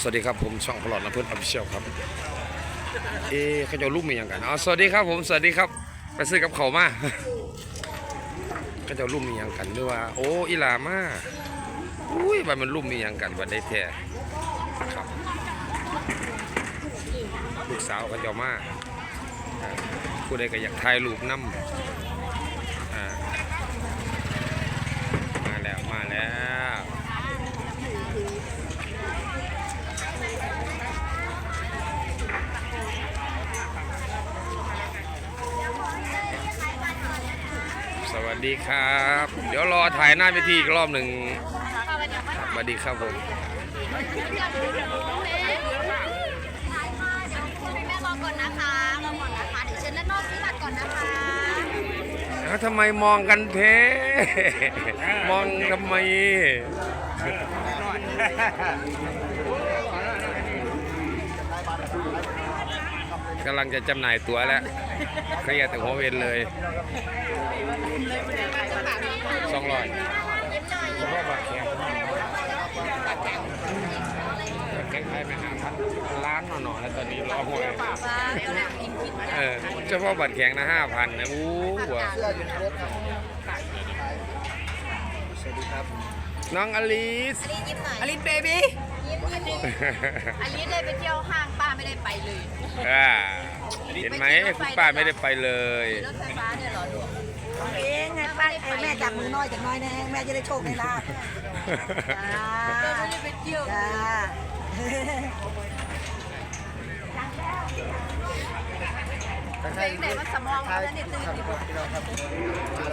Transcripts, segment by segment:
สวัสดีครับผมช่องพลอดละเพื่อนออฟฟิเชียลครับ เอ๊ะเขาจะเอารูปมีอย่างกันอ๋อสวัสดีครับผมสวัสดีครับ ไปซื้อกับเขามาเขาจะเอารูปมีอย่างกันหรือว่า โอ้อีหลามาอุ้ยว่ามันรูปมีอย่างกันวันได้แท้ครับ ลูกสาวเขาจะมาผู้ใดก็อยากถ่ายรูปน้ำมาแล้วมาแล้ว ส วัสดีครับ เดี๋ยวรอถ่ายหน้าเวทีอีกรอบหนึ่งสวัสดีครับผมแม่รอก่อนนะคะรอก่อนนะคะเดี๋ยวเชิญด้านนอกซื้อบัตรก่อนนะคะแล้วทำไมมองกันเทมองทำไม กำลังจะจำหน่ายตั๋วแล้วเคลียร์แต่หัวเวนเลยสองร้อยบัตรแข็งบัตรแข็งใครไปห้าพันล้านหน่อๆแล้วตอนนี้รอหวยเออเฉพาะบัตรแข็งนะห้าพันนะอู้ว่ะน้องอลิสอลิสยิ้มหน่อยอลินเบบี้ อลิสเลยไปเที่ยวห้างป้าไม่ได้ไปเลยอ่าเห็นไหมคุณป้าไม่ได้ไปเลยรถไฟฟ้าเนี่ยเหรอลูกเองไงป้าเอ้ยแม่จับมือน้อยจากน้อยแน่แม่จะได้โชคได้ลาบจ้าเราไม่ได้ไปเที่ยวจ้า ไปไหนมันสมองแล้วเนี่ยตื่นดิบ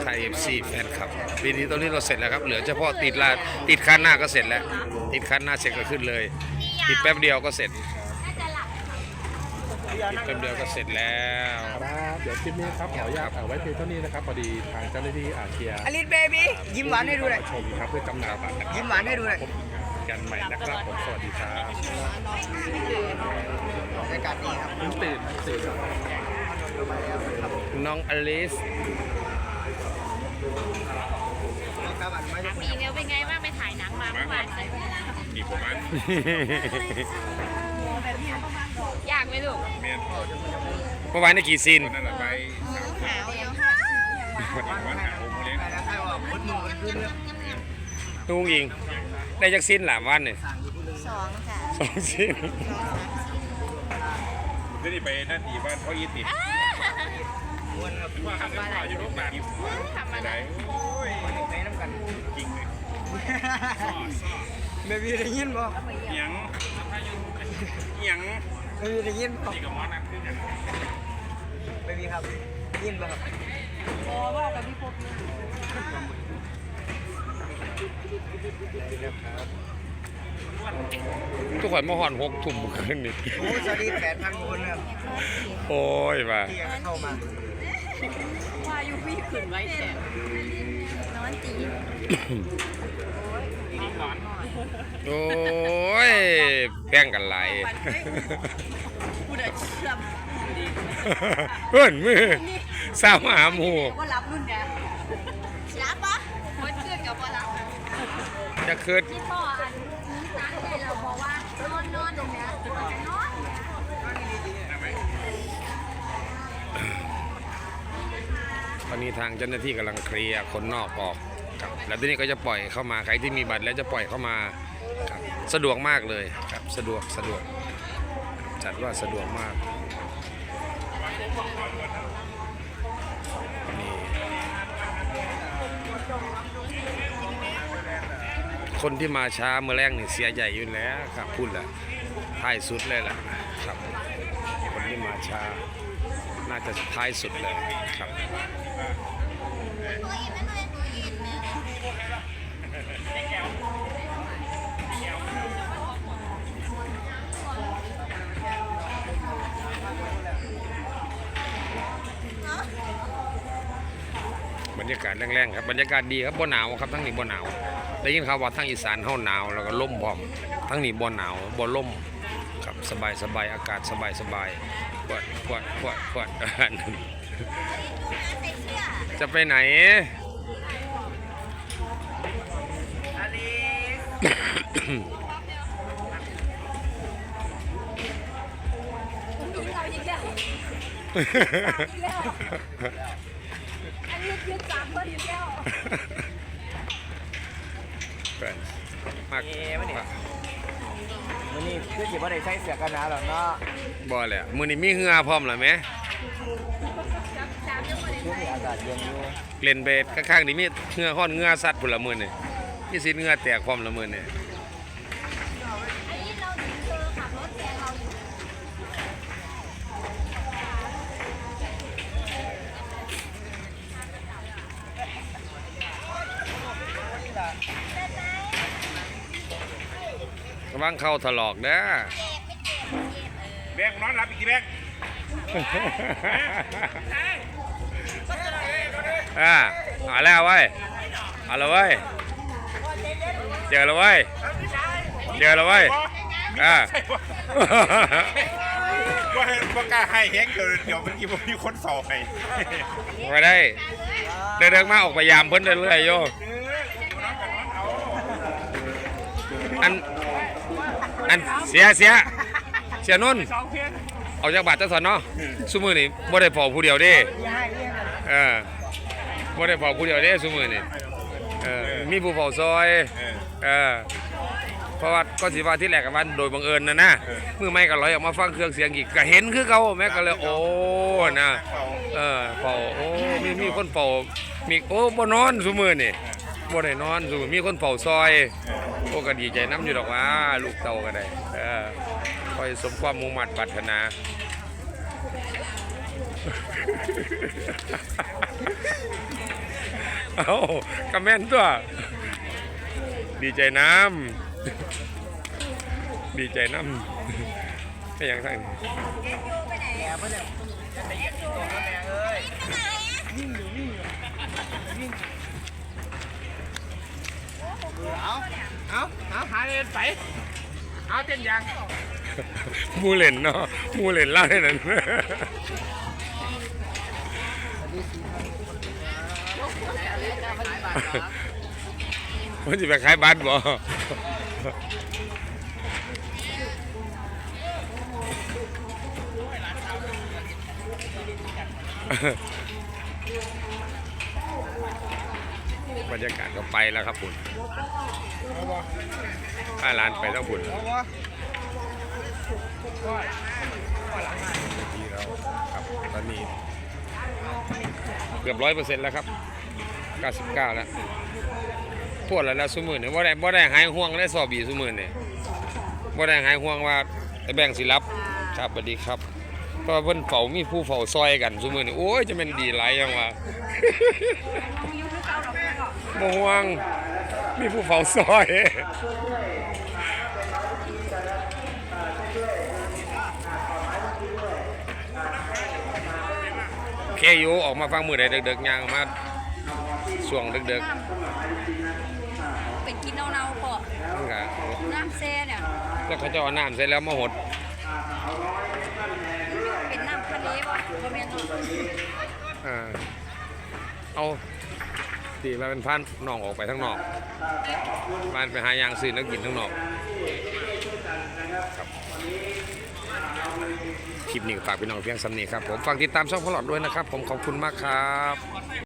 ไทยเอฟซีแฟนครับปีนี้ตรงนี้เราเสร็จแล้วครับ เหลือเฉพาะติดลาดติดคันหน้าก็เสร็จแล้ว ติดคันหน้าเสร็จก็ขึ้นเลย ติดแป๊บเดียวก็เสร็จน่าจะหลับติดแป๊บเดียวก็เสร็จแล้วครับเดี๋ยวคลิปนี้ครับขออนุญาตเอาไว้เพียงเท่านี้นะครับพอดีทางเจ้าหน้าที่อาเคียร์อลินเบบี้ยิ้มหวานให้ดูหน่อยชมครับเพื่อจำหน่ายบัตรนะครับยิ้มหวานให้ดูหน่อยพบกันใหม่นะครับผมสวัสดีครับบรรยากาศดีครับเพิ่งตื่นตื่น น้องอลิสมีเงี้ยเป็นไงบ้างไปถ่ายหนังมาเมื่อวานดีกว่ามันอยากไหมลูกเมียนเมื่อวานได้กี่ซีนนั่นแหละไปหาวยังวันหาโมเลี้ยงลุงอิง ได้จากซีนหลามวันเนี่ยสองค่ะสองซีนก็นี่ไปนั่นดีบ้านพ่ออีติด ว่าขับมาอยู่ลูกหลานทำอะไรโอ้ยในน้ำกันจริงเลยเบบี้ได้ยินบ่เหียงเหียงเบบี้ได้ยินบ่นี่กับมอนั่นคืออย่างเบบี้ครับยินบ่ครับทุกคนมาหอนหกทุ่มคืนนี่โอ้สวัสดีแปดพันคนครับโอ้ยว่าเข้ามา ว่าอยู่พี่ขึ้นไว้แต่นอนตีโอ้ยแป้งกันไหลายกูเดินเชื่อมเพื่อนมือสาวหาหมูก็รับรุ่นเนี่ยรับปะคนขึ้นกับว่ารับจะคืนที่พ่ออันนี้ร้านเลยเราบอกว่านอนนอนตรงเนี้ย อนตอนนี้ทางเจ้าหน้าที่กำลังเคลียร์คนนอกออกครับแล้วที่นี้ก็จะปล่อยเข้ามาใครที่มีบัตรแล้วจะปล่อยเข้ามาครับสะดวกมากเลยครับสะดวกสะดวกจัดว่าสะดวกมากนี่คนที่มาช้าเมื่อแรกนี่เสียใหญ่อยู่แล้วครับพูดแล้วท้ายสุดเลยล่ะครับคนที่มาช้า น่าจะท้ายสุดเลยครับบรรยากาศแรงๆครับบรรยากาศดีครับบ่หนาวครับทั้งนี้บ่หนาวได้ยินข่าวว่าทั้งอีสานเฮาหนาวแล้วก็ลมพร้อมทั้งนี้บ่หนาวบ่ลม สบายสบายอากาศสบายสบายปวดปวดปวดปวดจะไปไหนอันนี้ยึดจับเพื่อนยึดแล้วเพื่อนมาก นนี่คือสิบ่ได้ใช้เสือกันหนาวหรอกเนาะบ่เลยอะมื้อนี้มีเหงื่อพร้อมแล้วแหมช่วงนี้อากาศเย็นอยู่เล่นไปข้างๆนี่มีเหงื่อฮ้อนเหงื่อสัตว์พุ่นละมื้อนี่มีสิเหงื่อแตกพร้อมละมื้อนี่อันนี้เราถึงเจอขับรถแซงเราอยู่ ระ วังเข้าถลอกเด้อแบงนอนรับอีกทีแบงอ่าเอาแล้วเว้ยเอาและเว้ยเจอแล้วเว้ยเจอแล้วเว้ยอ่าว่าว่ากล้าให้แฮงเดี๋ยวเดี๋ยวเมื่อกี้ผมมีคนสอบให้ไปได้เดินมาออกไปยามเพิ่นเรื่อยๆโยอออยู่น้ องกับน้องเอาอันอันเสียเสียเสียนุ่นสองเพียงเอาจากบาทจังสันเนาะซุมือนี่บ่ได้พอผู้เดียวเด้เออบ่ได้พอผู้เดียวเด้ซุมือนี่เออมีผู้เฝ้าซอยเออเออเพราะว่าก็สิว่าที่แรกกับมันโดยบังเอิญนะนะเออมือไม่ก็ลอยออกมาฟังเครื่องเสียงอีกก็เห็นคือเขาแม่ก็เลยโอ้นะเป่าเออเฝ้าโอ้มีมีคนเฝ้ามีโอ้บ่นอนซุมือนี่ บ่ได้นอนซุมื้อมีคนเฝ้าซอยโอ้ก็ดีใจน้ำอยู่ดอกว่า ลูกเต่าก็ได้เออคอยสมความมุ่งมั่นปรารถนาเอากระแม่นตัว ดีใจน้ำดีใจน้ำไม่อย่างทั้งนี้ เอาเอาเอาหาเล่นไป เอาเต้นยังมูเล่นเนาะมูเล่นเล่าได้นั่นมันจะไปขายบัตรบ่ บรรยากาศก็ไปแล้วครับคุณถ้าร้านไปแล้วคุณที่เราครับตอนนี้เกือบร้อยเปอร์เซ็นต์แล้วครับ 99 แล้วพวดแล้วแล้วสมือเนี่ยว่าได้ว่าได้หายห่วงได้สอบบีสมือเนี่ยว่าได้หายห่วงว่าไอ้แบ่งสิรับครับสวัสดีครับเพราะว่าเพิ่นเฝ้ามีผู้เฝ้าซอยกันสมือนี่ยโอ้ยจะเป็นดีหลายยังว่า บ่ห่วง มีผู้เฝ้าซอยเคอยู่ออกมาฟังมือใดเด็กๆย่างออกมาช่วงเด็กเป็นกินเนาๆพอๆนั่นก็น้ำแซ่เนี่ยแล้วเขาจะเอาน้ำเสร็จแล้วมาหดเป็นน้ำทะเลวะบ่แม่นเนาะอ่าเอา ตีมาเป็นพันนองออกไปทั้งนอกมันไปหายางซื้อนักกินทั้งนอกครับคลิปนี้ฝากพี่น้องเพียงสำนีครับผมฝากติดตามช่องพลอดด้วยนะครับ ผมขอบคุณมากครับ